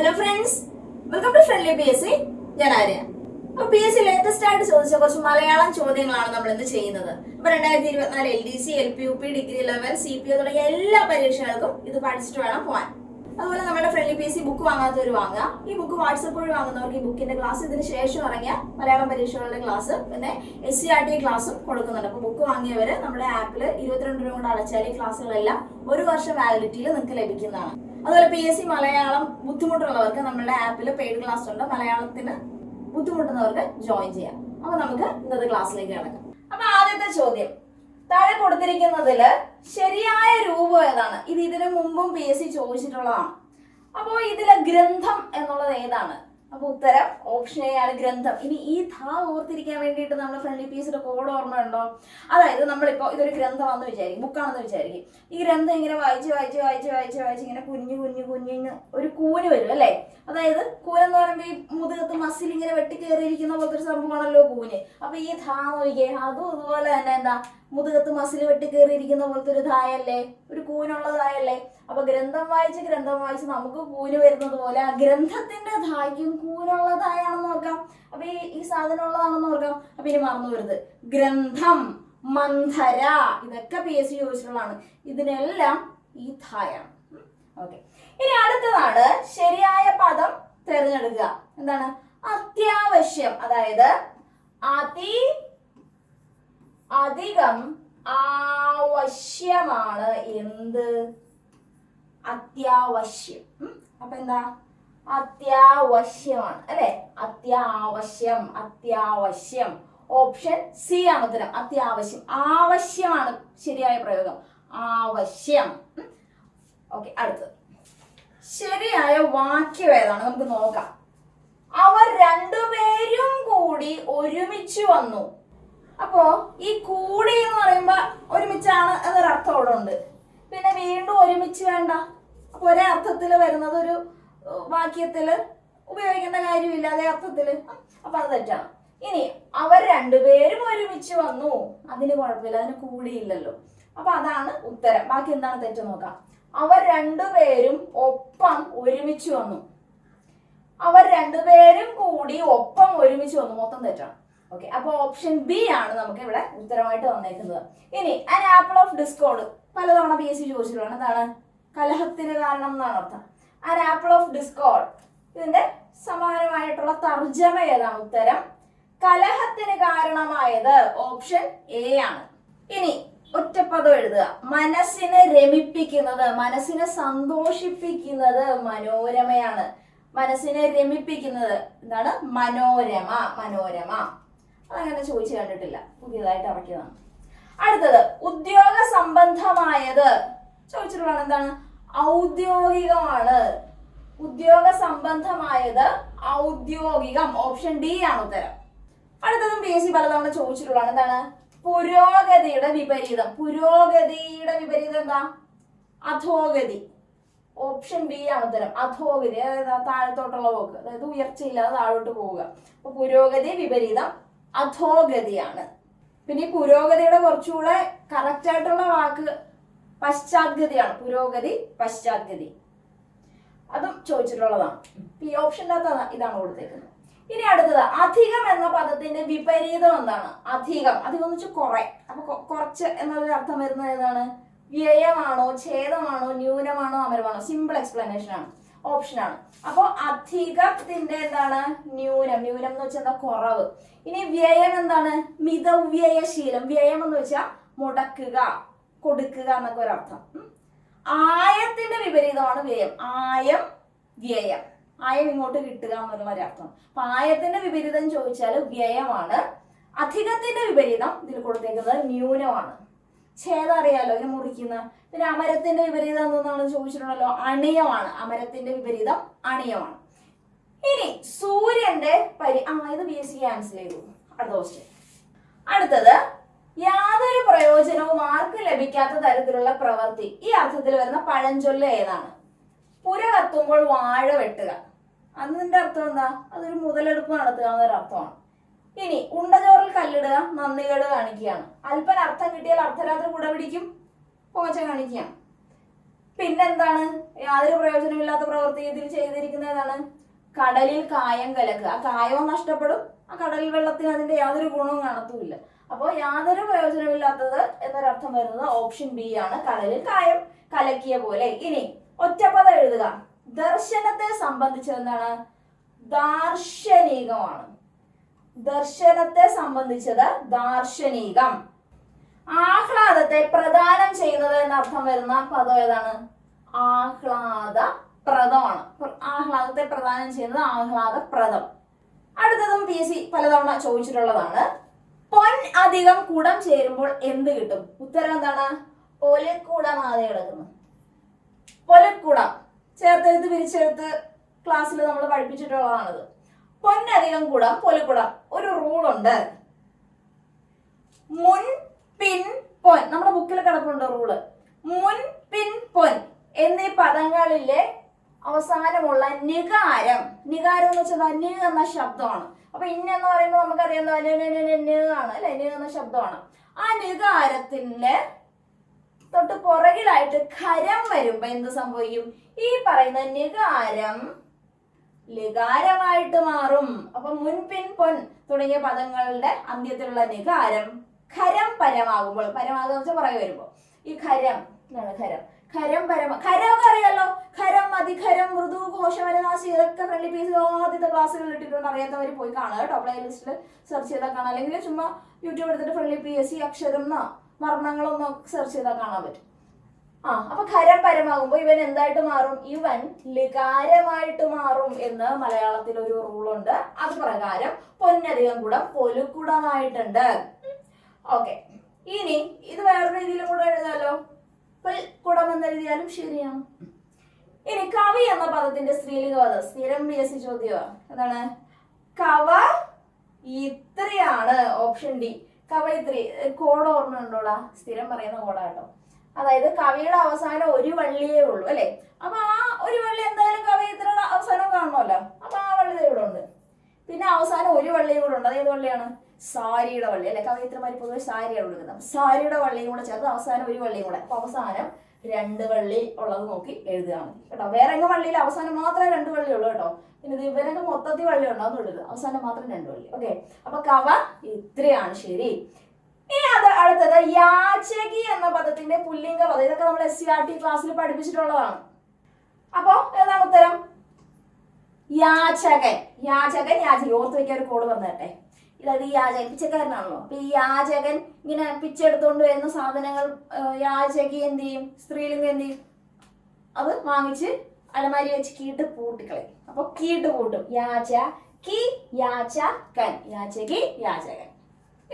Hello friends welcome to friendly P S C ഞാൻ ആര്യ. അപ്പൊ P S C latest ആയിട്ട് ചോദിച്ച കുറച്ച് മലയാളം ചോദ്യങ്ങളാണ് നമ്മൾ ഇന്ന് ചെയ്യുന്നത്. അപ്പൊ രണ്ടായിരത്തി ഇരുപത്തിനാല് L D C L P U P degree level C P O തുടങ്ങിയ എല്ലാ പരീക്ഷകൾക്കും ഇത് പഠിച്ചിട്ട് വേണം പോകാൻ അതുപോലെ നമ്മുടെ friendly P S C book വാങ്ങാത്തവർ വാങ്ങുക ഈ ബുക്ക് വാട്സപ്പ് വഴി വാങ്ങുന്നവർക്ക് ഈ ബുക്കിന്റെ ക്ലാസ് ഇതിന് ശേഷം ഇറങ്ങിയ മലയാളം പരീക്ഷകളുടെ ക്ലാസ് പിന്നെ എസ് സി ആർ ടി ക്ലാസ്സും കൊടുക്കുന്നുണ്ട്. അപ്പൊ ബുക്ക് വാങ്ങിയവര് നമ്മുടെ ആപ്പിൽ ഇരുപത്തിരണ്ട് രൂപ കൊണ്ട് അടച്ചാൽ ഈ ക്ലാസ്സുകളെല്ലാം ഒരു വർഷം വാലിഡിറ്റിയിൽ നിങ്ങൾക്ക് ലഭിക്കുന്നതാണ്. അതുപോലെ പി എസ് സി മലയാളം ബുദ്ധിമുട്ടുള്ളവർക്ക് നമ്മുടെ ആപ്പിൽ പെയ്ഡ് ക്ലാസ് ഉണ്ട്. മലയാളത്തിന് ബുദ്ധിമുട്ടുന്നവർക്ക് ജോയിൻ ചെയ്യാം. അപ്പൊ നമുക്ക് ഇന്നത്തെ ക്ലാസ്സിലേക്ക് കിടക്കാം. അപ്പൊ ആദ്യത്തെ ചോദ്യം. താഴെ കൊടുത്തിരിക്കുന്നതിൽ ശരിയായ രൂപം ഏതാണ്? ഇത് ഇതിനു മുമ്പും പി എസ് സി ചോദിച്ചിട്ടുള്ളതാണ്. അപ്പോ ഇതിലെ ഗ്രന്ഥം എന്നുള്ളത് ഏതാണ്? അപ്പൊ ഉത്തരം ഓപ്ഷൻ എ ആണ് ഗ്രന്ഥം. ഇനി ഈ ധാ ഓർത്തിരിക്കാൻ വേണ്ടിയിട്ട് നമ്മൾ ഫ്രണ്ട്ലി പീസിന്റെ കോഡ് ഓർമ്മയുണ്ടോ അതായത് നമ്മളിപ്പോ ഇതൊരു ഗ്രന്ഥമാണെന്ന് വിചാരിക്കും ബുക്കാണെന്ന് വിചാരിക്കും. ഈ ഗ്രന്ഥം ഇങ്ങനെ വായിച്ച് വായിച്ച് വായിച്ച് വായിച്ച് വായിച്ച് ഇങ്ങനെ കുഞ്ഞു കുഞ്ഞു കുഞ്ഞിന് ഒരു കൂന് വരും അല്ലേ? അതായത് കൂനെന്ന് പറയുമ്പോൾ ഈ മുതുകത്ത് മസിൽ ഇങ്ങനെ വെട്ടി വെട്ടിക്കേറിയിരിക്കുന്ന പോലത്തെ ഒരു സംഭവമാണല്ലോ കൂന്. അപ്പൊ ഈ ധാ നോക്കിയേ അതും അതുപോലെ തന്നെ എന്താ? മുതുകത്ത് മസിൽ വെട്ടി കയറിയിരിക്കുന്ന പോലത്തെ ഒരു ധായല്ലേ ഒരു കൂനുള്ള ധായല്ലേ അപ്പൊ ഗ്രന്ഥം വായിച്ച് ഗ്രന്ഥം വായിച്ച് നമുക്ക് കൂന് വരുന്നത് പോലെ ആ ഗ്രന്ഥത്തിന്റെ ധായ്ക്കും കൂനുള്ള ധായാണെന്ന് ഓർക്കാം. അപ്പൊ ഈ ഈ സാധനം ഉള്ളതാണെന്ന് ഓർക്കാം. അപ്പൊ ഇനി മറന്നു വരുത് ഗ്രന്ഥം മന്ധര ഇതൊക്കെ പി എസ് സി ചോദിച്ചിട്ടുള്ളതാണ്. ഇതിനെല്ലാം ഈ ധായാണ്. ഓക്കെ. ഇനി അടുത്തതാണ് ശരിയായ പദം തിരഞ്ഞെടുക്കുക. എന്താണ്? അത്യാവശ്യം. അതായത് അതി അധികം ആവശ്യമാണ് എന്ത്? അത്യാവശ്യം? അപ്പൊ എന്താ? അത്യാവശ്യമാണ് അല്ലെ? അത്യാവശ്യം അത്യാവശ്യം. ഓപ്ഷൻ സി ആണ് ഉത്തരം. അത്യാവശ്യം. ആവശ്യമാണ് ശരിയായ പ്രയോഗം. ആവശ്യം. ഓക്കെ അടുത്തത്. ശരിയായ വാക്യം ഏതാണ്? നമുക്ക് നോക്കാം. അവർ രണ്ടുപേരും കൂടി ഒരുമിച്ച് വന്നു. അപ്പോ ഈ കൂടി എന്ന് പറയുമ്പോ ഒരുമിച്ചാണ് എന്നൊരർത്ഥം അവിടെ ഉണ്ട് പിന്നെ വീണ്ടും ഒരുമിച്ച് വേണ്ട. അപ്പൊ ഒരേ അർത്ഥത്തിൽ വരുന്നത് ഒരു വാക്യത്തിൽ ഉപയോഗിക്കേണ്ട കാര്യമില്ല. അതേ അർത്ഥത്തിൽ. അപ്പൊ അത് തെറ്റാണ്. ഇനി അവർ രണ്ടുപേരും ഒരുമിച്ച് വന്നു. അതിന് കുഴപ്പമില്ല. അതിന് കൂടിയില്ലല്ലോ. അപ്പൊ അതാണ് ഉത്തരം. ബാക്കി എന്താണ് തെറ്റ് നോക്കാം. അവർ രണ്ടുപേരും ഒപ്പം ഒരുമിച്ച് വന്നു. അവർ രണ്ടുപേരും കൂടി ഒപ്പം ഒരുമിച്ച് വന്നു. മൊത്തം തെറ്റാണ്. ഓക്കെ അപ്പൊ ഓപ്ഷൻ ബി ആണ് നമുക്ക് ഇവിടെ ഉത്തരമായിട്ട് വന്നേക്കുന്നത്. ഇനി ആൻ ആപ്പിൾ ഓഫ് ഡിസ്കോഡ് പലതവണ പി എസ് സി ചോദിച്ചിട്ടുള്ളതാണ്. എന്താണ്? കലഹത്തിന് കാരണം എന്നാണ് അർത്ഥം. ആൻ ആപ്പിൾ ഓഫ് ഡിസ്കോഡ് ഇതിന്റെ സമാനമായിട്ടുള്ള തർജമ ഏതാണ് ഉത്തരം? കലഹത്തിന് കാരണമായത് ഓപ്ഷൻ എ ആണ്. ഇനി ഒറ്റപ്പദം എഴുതുക. മനസ്സിനെ രമിപ്പിക്കുന്നത് മനസ്സിനെ സന്തോഷിപ്പിക്കുന്നത് മനോരമയാണ്. മനസ്സിനെ രമിപ്പിക്കുന്നത് എന്താണ്? മനോരമ മനോരമ. അതങ്ങനെ ചോദിച്ചു കണ്ടിട്ടില്ല. പുതിയതായിട്ട് ഇറക്കിയതാണ്. അടുത്തത് ഉദ്യോഗ സംബന്ധമായത്. ചോദിച്ചിട്ടുള്ളത് എന്താണ്? ഔദ്യോഗികമാണ്. ഉദ്യോഗ സംബന്ധമായത് ഔദ്യോഗികം. ഓപ്ഷൻ ഡി ആണ് ഉത്തരം. അടുത്തതും പി എസ് സി പലതവണ ചോദിച്ചിട്ടുള്ളതാണ് എന്താണ്? പുരോഗതിയുടെ വിപരീതം. പുരോഗതിയുടെ വിപരീതം എന്താ? അധോഗതി. ഓപ്ഷൻ ബി ആണ് ഉത്തരം. അധോഗതി അതായത് താഴത്തോട്ടുള്ള പോക്ക് അതായത് ഉയർച്ചയില്ലാതെ താഴോട്ട് പോവുക. അപ്പൊ പുരോഗതി വിപരീതം അധോഗതിയാണ്. പിന്നെ ഈ പുരോഗതിയുടെ കുറച്ചുകൂടെ കറക്റ്റ് ആയിട്ടുള്ള വാക്ക് പശ്ചാത്ഗതിയാണ്. പുരോഗതി പശ്ചാത്ഗതി. അതും ചോദിച്ചിട്ടുള്ളതാണ്. ഈ ഓപ്ഷന്റെ അകത്ത് ഇതാണ് കൊടുത്തേക്കുന്നത്. ഇനി അടുത്തത് അധികം എന്ന പദത്തിന്റെ വിപരീതം എന്താണ്? അധികം. അധികം എന്ന് വെച്ചാൽ കുറെ. അപ്പൊ കുറച്ച് എന്നൊരു അർത്ഥം വരുന്നത് ഏതാണ്? വ്യയമാണോ ഛേദമാണോ ന്യൂനമാണോ അമരമാണോ? സിമ്പിൾ എക്സ്പ്ലനേഷൻ ആണ്. ഓപ്ഷൻ ആണ്. അപ്പോൾ അധികത്തിന്റെ എന്താണ്? ന്യൂനം. ന്യൂനം എന്ന് വെച്ചാൽ എന്താ? കുറവ്. ഇനി വ്യയം എന്താണ്? മിതവ്യയശീലം. വ്യയം എന്ന് വെച്ചാൽ മുടക്കുക കൊടുക്കുക എന്നൊക്കെ ഒരു അർത്ഥം. ആയത്തിന്റെ വിപരീതമാണ് വ്യയം. ആയം വ്യയം. ആയം ഇങ്ങോട്ട് കിട്ടുക എന്നുള്ള ഒരു അർത്ഥം. അപ്പൊ ആയത്തിന്റെ വിപരീതം ചോദിച്ചാൽ വ്യയമാണ്. അധികത്തിന്റെ വിപരീതം ഇതിൽ കൊടുത്തേക്കുന്നത് ന്യൂനമാണ്. ഛേദം അറിയാലോ ഇതിനെ മുറിക്കുന്ന. പിന്നെ അമരത്തിന്റെ വിപരീതം എന്താണെന്ന് ചോദിച്ചിട്ടുണ്ടല്ലോ? അണയമാണ്. അമരത്തിന്റെ വിപരീതം അണയമാണ്. ഇനി സൂര്യന്റെ പരി ആ ഇത് ബി എസ് സി ക്യാൻസൽ ചെയ്തു. അടുത്ത ക്വസ്റ്റ്യൻ അടുത്തത് യാതൊരു പ്രയോജനവും ആർക്കും ലഭിക്കാത്ത തരത്തിലുള്ള പ്രവൃത്തി. ഈ അർത്ഥത്തിൽ വരുന്ന പഴഞ്ചൊല്ല് ഏതാണ്? പുര കത്തുമ്പോൾ വാഴ വെട്ടുക. അന്നിന്റെ അർത്ഥം എന്താ? അതൊരു മുതലെടുപ്പ് നടത്തുക എന്നൊരു അർത്ഥമാണ് ഇനി ഉണ്ടചോറിൽ കല്ലിടുക നന്ദികേട് കാണിക്കുകയാണ്. അല്പം അർത്ഥം കിട്ടിയാൽ അർദ്ധരാത്രി കൂടെ പിടിക്കും പോച്ച കാണിക്കുകയാണ് പിന്നെന്താണ്? യാതൊരു പ്രയോജനമില്ലാത്ത പ്രവൃത്തി ഇതിൽ ചെയ്തിരിക്കുന്നതാണ്. കടലിൽ കായം കലക്കുക. ആ കായവും നഷ്ടപ്പെടും ആ കടൽ വെള്ളത്തിന് അതിന്റെ യാതൊരു ഗുണവും കാണത്തുമില്ല. അപ്പോൾ യാതൊരു പ്രയോജനമില്ലാത്തത് എന്നൊരർത്ഥം വരുന്നത് ഓപ്ഷൻ ബി ആണ്. കടലിൽ കായം കലക്കിയ പോലെ. ഇനി ഒറ്റപ്പദം എഴുതുക. ദർശനത്തെ സംബന്ധിച്ച് എന്താണ് ദാർശനികമാണ്. ദർശനത്തെ സംബന്ധിച്ചത് ദാർശനികം. ആഹ്ലാദത്തെ പ്രദാനം ചെയ്യുന്നത് എന്നർത്ഥം വരുന്ന പദം ഏതാണ്? ആഹ്ലാദ പ്രദമാണ് ആഹ്ലാദത്തെ പ്രദാനം ചെയ്യുന്നത് ആഹ്ലാദ പ്രദം അടുത്തതും പി എസ് സി പലതവണ ചോദിച്ചിട്ടുള്ളതാണ്. പൊൻ അധികം കുടം ചേരുമ്പോൾ എന്ത് കിട്ടും? ഉത്തരം എന്താണ്? ഒലക്കുടമാതെ കിടക്കുന്നു ഒലക്കുടം ചേർത്തെടുത്ത് പിരിച്ചെടുത്ത് ക്ലാസ്സിൽ നമ്മൾ പഠിപ്പിച്ചിട്ടുള്ളതാണത്. പൊന്നധികം കുടം പൊലക്കുടം ഒരു റൂളുണ്ട് മുൻ പിൻ പൊൻ. നമ്മുടെ ബുക്കിൽ കിടപ്പുണ്ട് റൂൾ മുൻ പിൻ പൊൻ എന്നീ പദങ്ങളിലെ അവസാനമുള്ള നികാരം. നികാരം എന്ന് വെച്ചാൽ നി എന്ന ശബ്ദമാണ്. അപ്പൊ ഇന്നെന്ന് പറയുമ്പോൾ നമുക്കറിയാം ആണ് അല്ലെ? ന് എന്ന ശബ്ദമാണ്. ആ നികാരത്തിന്റെ തൊട്ട് പുറകിലായിട്ട് ഖരം വരുമ്പോ എന്ത് സംഭവിക്കും? ഈ പറയുന്ന നികാരം ലികാരമായിട്ട് മാറും. അപ്പൊ മുൻപിൻ പൊൻ തുടങ്ങിയ പദങ്ങളുടെ അന്ത്യത്തിലുള്ള നികാരം ഖരം പരമാകുമ്പോൾ പരമാകുക വെച്ചാൽ പുറകെ വരുമ്പോ. ഈ ഖരം എന്താണ് ഖരം. ഖരം പരമ ഖരമൊക്കെ അറിയാലോ ഖരം അതിഖരം മൃദു ഘോഷവരനാശി ഇതൊക്കെ ഫ്രണ്ട്ലി പീസ് ആദ്യത്തെ ക്ലാസ്സുകളിൽ ഇട്ടിട്ടുണ്ട്. അറിയാത്തവർ പോയി കാണുക കേട്ടോ. പ്ലേ ലിസ്റ്റിൽ സെർച്ച് ചെയ്താൽ കാണാം. അല്ലെങ്കിൽ ചുമ്മാ യൂട്യൂബ് എടുത്തിട്ട് ഫ്രണ്ട്ലി പി എസ് സി അക്ഷരം എന്നോ വർണങ്ങളൊന്നും സെർച്ച് ചെയ്താൽ കാണാൻ പറ്റും. ആ അപ്പൊ ഖരം പരമാകുമ്പോ ഇവൻ എന്തായിട്ട് മാറും? ഇവൻ ലികാരമായിട്ട് മാറും എന്ന് മലയാളത്തിൽ ഒരു റൂളുണ്ട് അത് പ്രകാരം പൊന്നധികം കൂടം പൊലുക്കുടമായിട്ടുണ്ട്. ഓക്കെ ഇനി ഇത് വേറെ രീതിയിലും കൂടെ എഴുതാലോ? കുടം എന്ന് എഴുതിയാലും ശരിയാണ്. ഇനി കവി എന്ന പദത്തിന്റെ സ്ത്രീലിംഗ പദം സ്ഥിരം പി എസ് സി കവ ഇത്രയാണ്. ഓപ്ഷൻ ഡി കവയിത്രി കോഡ് ഓർമ്മ ഉണ്ടോടാ സ്ഥിരം പറയുന്ന കോഡാ കേട്ടോ. അതായത് കവിയുടെ അവസാനം ഒരു വള്ളിയേ ഉള്ളൂ അല്ലെ? അപ്പൊ ആ ഒരു വള്ളി എന്തായാലും കവിയത്തിനുള്ള അവസാനം കാണണമല്ലോ. അപ്പൊ ആ വള്ളി ഇവിടെ ഉണ്ട്. പിന്നെ അവസാനം ഒരു വള്ളിയും കൂടെ ഉണ്ട്. അതേത് വള്ളിയാണ്? സാരിയുടെ വള്ളി. അല്ലെ കവയിത്രമാര് പൊതുവെ സാരിയാണ് കൊടുക്കുന്നത്. സാരിയുടെ വള്ളിയും കൂടെ ചേർത്ത് അവസാനം ഒരു വള്ളിയും കൂടെ. അപ്പൊ അവസാനം രണ്ട് വള്ളി ഉള്ളത് നോക്കി എഴുതുകയാണ് മതി. കേട്ടോ വേറെ എങ്ങനെ വള്ളിയിൽ അവസാനം മാത്രമേ രണ്ട് വള്ളി ഉള്ളൂ കേട്ടോ. പിന്നെ ഇവരൊക്കെ മൊത്തത്തിൽ വള്ളി എഴുതുക. അവസാനം മാത്രം രണ്ട് വള്ളി. ഓക്കെ അപ്പൊ കവ ഇത്രയാണ്. ശരി. ഇനി അത് അടുത്തത് യാചകി എന്ന പദത്തിന്റെ പുല്ലിംഗ പദം. ഇതൊക്കെ നമ്മൾ എസ് സി ആർ ടി ക്ലാസ്സിൽ പഠിപ്പിച്ചിട്ടുള്ളതാണ്. അപ്പോ ഏതാണ് ഉത്തരം? യാചകൻ. യാചകൻ യാചകൻ. ഓർത്ത് വെക്കാൻ ഒരു കോഡ് പറഞ്ഞിട്ടെ ഇതായത് ഈ യാചകൻ. പിച്ചക്കാരനാണല്ലോ. അപ്പൊ ഈ യാചകൻ ഇങ്ങനെ പിച്ചെടുത്തോണ്ട് വരുന്ന സാധനങ്ങൾ യാചകി എന്ത് ചെയ്യും? സ്ത്രീലിംഗം എന്ത് ചെയ്യും? അത് വാങ്ങിച്ച് അലമാരി വെച്ച് കീട്ട് പൂട്ടിക്കളയും. അപ്പൊ കീട്ട് പൂട്ടും. യാച കി യാച കൻ യാചകി യാചകൻ.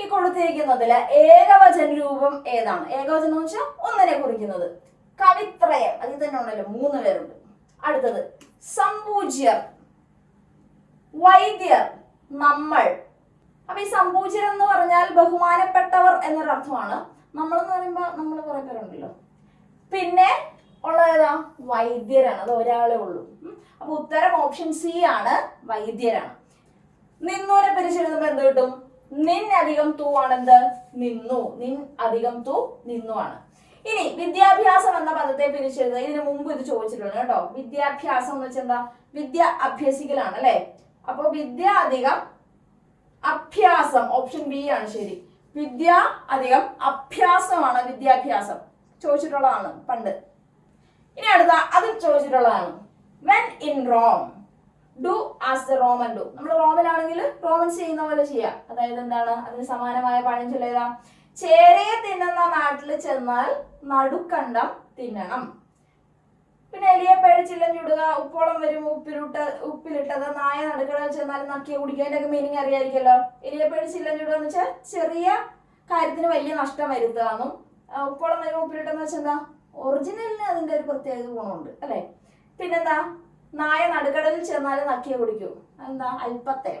ഈ കൊടുത്തിരിക്കുന്നതിൽ ഏകവചന രൂപം ഏതാണ്? ഏകവചനം എന്ന് വെച്ചാൽ ഒന്നിനെ കുറിക്കുന്നത്. കവിത്രയം അതിൽ തന്നെ ഉണ്ടല്ലോ മൂന്ന് പേരുണ്ട്. അടുത്തത് സമ്പൂജ്യർ വൈദ്യർ നമ്മൾ. അപ്പൊ ഈ സമ്പൂജ്യർ എന്ന് പറഞ്ഞാൽ ബഹുമാനപ്പെട്ടവർ എന്നൊരർത്ഥമാണ് നമ്മൾ എന്ന് പറയുമ്പോൾ നമ്മൾ കുറെ പേരുണ്ടല്ലോ. പിന്നെ ഉള്ളതേതാ വൈദ്യരാണ്. അത് ഒരാളെ ഉള്ളൂ. അപ്പൊ ഉത്തരം ഓപ്ഷൻ സി ആണ് വൈദ്യരാണ്. നിന്നൂരെ പിരിച്ചെഴുതുമ്പോ എന്ത് കിട്ടും? നിൻ അധികം തൂ ആണെന്ത്? നിന്നു. നിൻ അധികം തൂ നിന്നു ആണ് ഇനി വിദ്യാഭ്യാസം എന്ന പദത്തെ പിരിച്ചെഴുതുക. ഇതിനു മുമ്പ് ഇത് ചോദിച്ചിട്ടുണ്ട് കേട്ടോ. വിദ്യാഭ്യാസം എന്ന് വെച്ചാൽ എന്താ വിദ്യ അഭ്യസിക്കലാണ് അല്ലെ? അപ്പൊ വിദ്യ അധികം അഭ്യാസം. ഓപ്ഷൻ ബി ആണ് ശരി. വിദ്യ അധികം അഭ്യാസമാണ് വിദ്യാഭ്യാസം. ചോദിച്ചിട്ടുള്ളതാണ് പണ്ട്. ഇനി അടുത്ത അതും ചോദിച്ചിട്ടുള്ളതാണ്. When in Rome do as the Roman do നമ്മൾ റോമൻ ആണെങ്കിൽ റോമൻസ് ചെയ്യുന്ന പോലെ ചെയ്യാം. അതായത് എന്താണ്? അതിന് സമാനമായ പഴം ഏതാ ചേരയെ തിന്നുന്ന നാട്ടിൽ ചെന്നാൽ നടുക്കണ്ടം തിന്നണം. പിന്നെ എലിയെ പേടിച്ചില്ല ചുടുക ഉപ്പോളം വരും ഉപ്പിലിട്ട് ഉപ്പിലിട്ടത് നായ നടുക്കടയിൽ ചെന്നാൽ നക്കിയ കുടിക്കുക അതിന്റെ മീനിങ് അറിയായിരിക്കല്ലോ എലിയെ പേടിച്ചില്ല ചുടുക എന്ന് വെച്ചാൽ ചെറിയ കാര്യത്തിന് വലിയ നഷ്ടം വരുത്തുക എന്നും ഉപ്പോളം വരും ഉപ്പിലിട്ടെന്ന് വെച്ചാൽ എന്താ? ഒറിജിനലിന് അതിന്റെ ഒരു പ്രത്യേക ഗുണമുണ്ട് അല്ലെ? പിന്നെന്താ? നായ നടുക്കടലിൽ ചെന്നാൽ നക്കിയെ കുടിക്കൂ. എന്താ അല്പത്തെ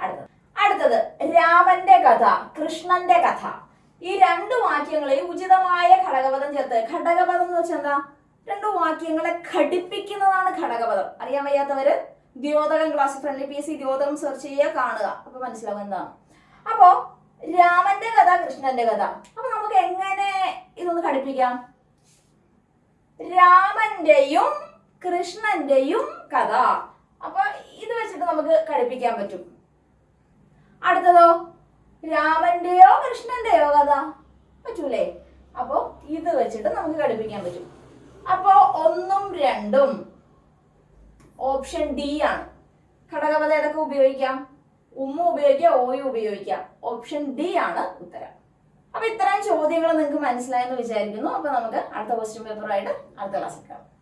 അടുത്തത്. അടുത്തത് രാമന്റെ കഥ കൃഷ്ണന്റെ കഥ. ഈ രണ്ട് വാക്യങ്ങളെയും ഉചിതമായ ഘടകപദം ചേർത്ത്. ഘടകപദം എന്ന് വെച്ചാൽ എന്താ? രണ്ട് വാക്യങ്ങളെ ഘടിപ്പിക്കുന്നതാണ് ഘടകപദം. അറിയാൻ വയ്യാത്തവര് ദ്യോതകം class friendly P S C ദ്യോതകം search ചെയ്യുക കാണുക. അപ്പൊ മനസ്സിലാവും എന്താണ് അപ്പോ രാമന്റെ കഥ കൃഷ്ണന്റെ കഥ. അപ്പൊ നമുക്ക് എങ്ങനെ ഇതൊന്ന് ഘടിപ്പിക്കാം? രാമന്റെയും കൃഷ്ണന്റെയും കഥ. അപ്പൊ ഇത് വെച്ചിട്ട് നമുക്ക് ഘടിപ്പിക്കാൻ പറ്റും. അടുത്തതോ? രാമന്റെയോ കൃഷ്ണന്റെയോ കഥ? പറ്റൂലേ? അപ്പോ ഇത് വെച്ചിട്ട് നമുക്ക് ഘടിപ്പിക്കാൻ പറ്റും. അപ്പോ ഒന്നും രണ്ടും ഓപ്ഷൻ ഡി ആണ്. ഘടകപദം ഏതൊക്കെ ഉപയോഗിക്കാം? ഉമ്മ ഉപയോഗിക്കാം ഓയും ഉപയോഗിക്കാം. ഓപ്ഷൻ ഡി ആണ് ഉത്തരം. അപ്പൊ ഇത്രയും ചോദ്യങ്ങൾ നിങ്ങൾക്ക് മനസ്സിലായെന്ന് വിചാരിക്കുന്നു. അപ്പൊ നമുക്ക് അടുത്ത ക്വസ്റ്റ്യൻ പേപ്പറുമായിട്ട് അടുത്ത ക്ലാസ്സിൽ കാണാം.